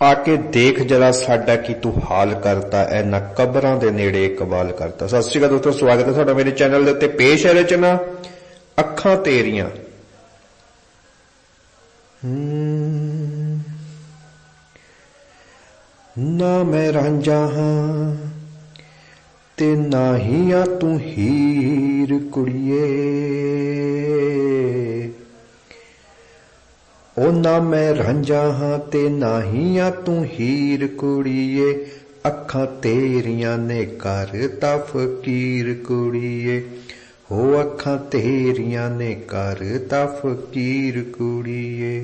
ਆ ਕੇ ਦੇਖ ਜਰਾ ਸਾਡਾ ਕੀ ਤੂੰ ਹਾਲ ਕਰਤਾ ਐਨਾ ਕਬਰਾਂ ਦੇ ਨੇੜੇ ਕਬਾਲ ਕਰਤਾ। ਸਤਿ ਸ਼੍ਰੀ ਅਕਾਲ ਦੋਸਤੋ, ਸਵਾਗਤ ਹੈ ਤੁਹਾਡਾ ਮੇਰੇ ਚੈਨਲ ਦੇ ਉੱਤੇ। ਪੇਸ਼ ਹੈ ਰਚਨਾ, ਅੱਖਾਂ ਤੇਰੀਆਂ। ਨਾ ਮੈਂ ਰਾਂਝਾ ਹਾਂ, ਤੇ ਨਾ ਹੀ ਆ ਤੂੰ ਹੀਰ ਕੁੜੀਏ। ਉਹ ਨਾ ਮੈਂ ਰਾਂਝਾ ਹਾਂ ਤੇ ਨਾ ਹੀ ਆ ਤੂੰ ਹੀਰ ਕੁੜੀਏ, ਅੱਖਾਂ ਤੇਰੀਆਂ ਨੇ ਕਰ ਕਰਤਾ ਫਕੀਰ ਕੁੜੀਏ। ਹੋ ਅੱਖਾਂ ਤੇਰੀਆਂ ਨੇ ਕਰ ਕਰਤਾ ਫਕੀਰ ਕੁੜੀਏ।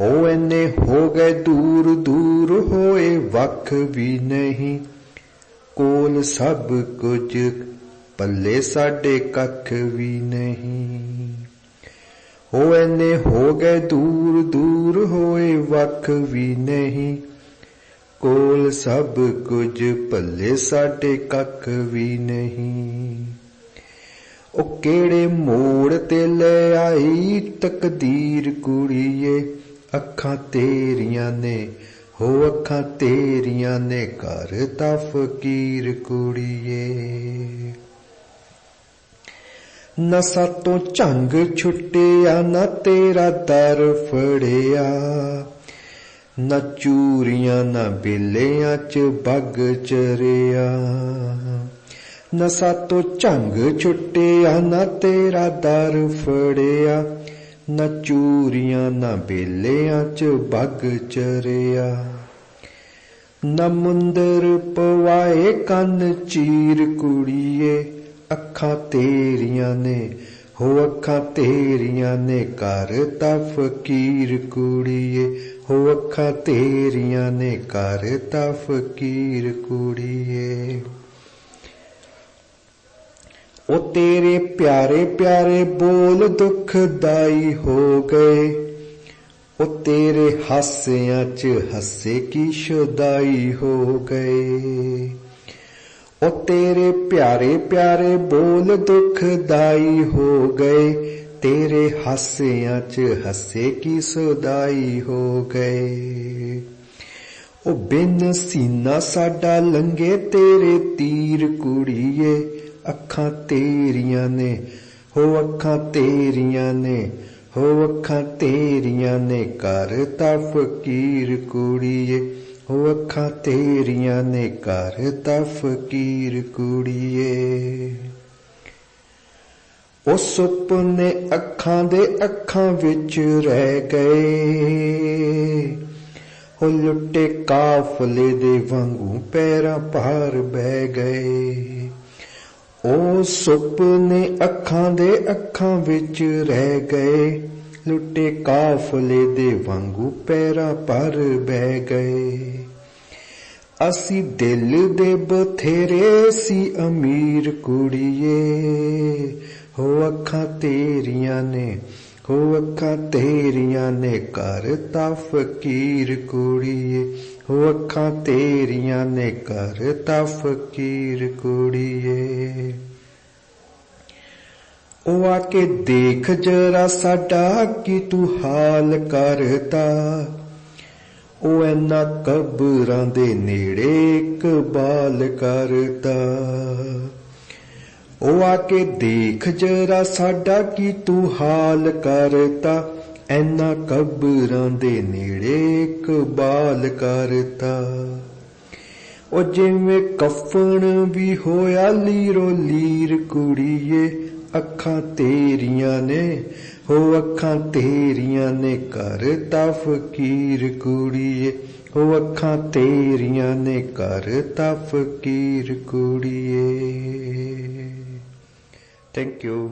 ਹੋ ਐਨੇ ਹੋ ਗਏ ਦੂਰ ਦੂਰ, ਹੋਏ ਵੱਖ ਵੀ ਨਹੀਂ। ਕੋਲ ਸਭ ਕੁਝ, ਪੱਲੇ ਸਾਡੇ ਕੱਖ ਵੀ ਨਹੀਂ। ਹੋ ਐਨੇ ਹੋ ਗਏ ਦੂਰ ਦੂਰ ਹੋਏ ਵੱਖ ਵੀ ਨਹੀਂ। ਕੋਲ ਸਭ ਕੁਝ ਪੱਲੇ ਸਾਡੇ ਕੱਖ ਵੀ ਨਹੀਂ। ਉਹ ਕਿਹੜੇ ਮੋੜ ਤੇ ਲੈ ਆਈ ਤਕਦੀਰ ਕੁੜੀਏ? ਅੱਖਾਂ ਤੇਰੀਆਂ ਨੇ, ਹੋ ਅੱਖਾਂ ਤੇਰੀਆਂ ਨੇ ਘਰ ਕਰਤਾ ਫਕੀਰ ਕੁੜੀਏ। ਨਾ ਸਾਤੋਂ ਝੰਗ ਛੁੱਟਿਆ, ਨਾ ਤੇਰਾ ਦਰ ਫੜਿਆ। ਨਾ ਚੂਰੀਆਂ, ਨਾ ਬਿੱਲਿਆਂ ਚ ਬੱਗ ਚਰਿਆ। ਨਾ ਸਾਤੋਂ ਝੰਗ ਛੁੱਟਿਆ, ਨਾ ਤੇਰਾ ਦਰ ਫੜਿਆ। ਨਾ ਚੂਰੀਆਂ, ਨਾ ਬੇਲਿਆਂ ਚ ਬੱਗ ਚਰਿਆ। ਨਾ ਮੁੰਦਰ ਪਵਾਏ ਕੰਨ ਚੀਰ ਕੁੜੀਏ ਅੱਖਾਂ ਤੇਰੀਆਂ ਨੇ, ਹੋ ਅੱਖਾਂ ਤੇਰੀਆਂ ਨੇ ਕਰਤਾ ਫਕੀਰ ਕੁੜੀਏ, ਹੋ ਅੱਖਾਂ ਤੇਰੀਆਂ ਨੇ ਕਰਤਾ ਫਕੀਰ ਕੁੜੀਏ। ਉਹ ਤੇਰੇ ਪਿਆਰੇ ਪਿਆਰੇ ਬੋਲ ਦੁਖਦਾਈ ਹੋ ਗਏ, ਉਹ ਤੇਰੇ ਹਾਸਿਆਂ 'ਚ ਹੱਸੇ ਕੀ ਸ਼ੁਦਾਈ ਹੋ ਗਏ। ਉਹ ਤੇਰੇ ਪਿਆਰੇ ਪਿਆਰੇ ਬੋਲ ਦੁਖਦਾਈ ਹੋ ਗਏ। ਤੇਰੇ ਹਾਸਿਆਂ 'ਚ ਹੱਸੇ ਕੀ ਸੋਦਾਈ ਹੋ ਗਏ। ਉਹ ਬਿਨ ਸੀਨਾ ਸਾਡਾ ਲੰਗੇ ਤੇਰੇ ਤੀਰ ਕੁੜੀਏ। ਅੱਖਾਂ ਤੇਰੀਆਂ ਨੇ, ਹੋ ਅੱਖਾਂ ਤੇਰੀਆਂ ਨੇ, ਹੋ ਅੱਖਾਂ ਤੇਰੀਆਂ ਨੇ ਕਰਤਾ ਫਕੀਰ ਕੁੜੀਏ। ਹੋ ਅੱਖਾਂ ਤੇਰੀਆਂ ਨੇ ਕਰਤਾ ਫਕੀਰ ਕੁੜੀਏ। ਉਹ ਸੁਪਨੇ ਅੱਖਾਂ ਦੇ ਅੱਖਾਂ ਵਿੱਚ ਰਹਿ ਗਏ। ਉਹ ਲੁੱਟੇ ਕਾਫਲੇ ਦੇ ਵਾਂਗੂ ਪੈਰਾਂ ਭਾਰ ਬਹਿ ਗਏ। ਉਹ ਸੁਪਨੇ ਅੱਖਾਂ ਦੇ ਅੱਖਾਂ ਵਿੱਚ ਰਹਿ ਗਏ। ਲੁੱਟੇ ਕਾਫਲੇ ਦੇ ਵਾਂਗੂ ਪੈਰਾਂ ਪਰ ਬਹਿ ਗਏ। ਅਸੀਂ ਦਿਲ ਦੇ ਬਥੇਰੇ ਸੀ ਅਮੀਰ ਕੁੜੀਏ। ਹੋ ਅੱਖਾਂ ਤੇਰੀਆਂ ਨੇ, ਹੋ ਅੱਖਾਂ ਤੇਰੀਆਂ ਨੇ ਕਰਤਾ ਫਕੀਰ ਕੁੜੀਏ। ਹੋ ਅੱਖਾਂ ਤੇਰੀਆਂ ਨੇ ਕਰਤਾ ਫਕੀਰ ਕੁੜੀ ਉਹ ਆ ਕੇ ਦੇਖ ਜਰਾ ਸਾਡਾ ਕੀ ਤੂੰ ਹਾਲ ਕਰਤਾ। ਉਹ ਐਨਾ ਕਬਰਾਂ ਦੇ ਨੇੜੇ ਕਬਾਲ ਕਰਤਾ। ਉਹ ਆ ਕੇ ਦੇਖ ਜਰਾ ਸਾਡਾ ਕੀ ਤੂੰ ਹਾਲ ਕਰਤਾ। ਐਨਾ ਕਬਰਾਂ ਦੇ ਨੇੜੇ ਕਬਾਲ ਕਰਤਾ। ਉਹ ਜਿਵੇਂ ਕਫਨ ਵੀ ਹੋਇਆ ਲੀਰੋ ਲੀਰ ਕੁੜੀਏ ਅੱਖਾਂ ਤੇਰੀਆਂ ਨੇ, ਹੋ ਅੱਖਾਂ ਤੇਰੀਆਂ ਨੇ ਕਰ ਕਰਤਾ ਫਕੀਰ ਕੁੜੀਏ। ਹੋ ਅੱਖਾਂ ਤੇਰੀਆਂ ਨੇ ਕਰਤਾ ਫਕੀਰ ਕੁੜੀਏ। Thank you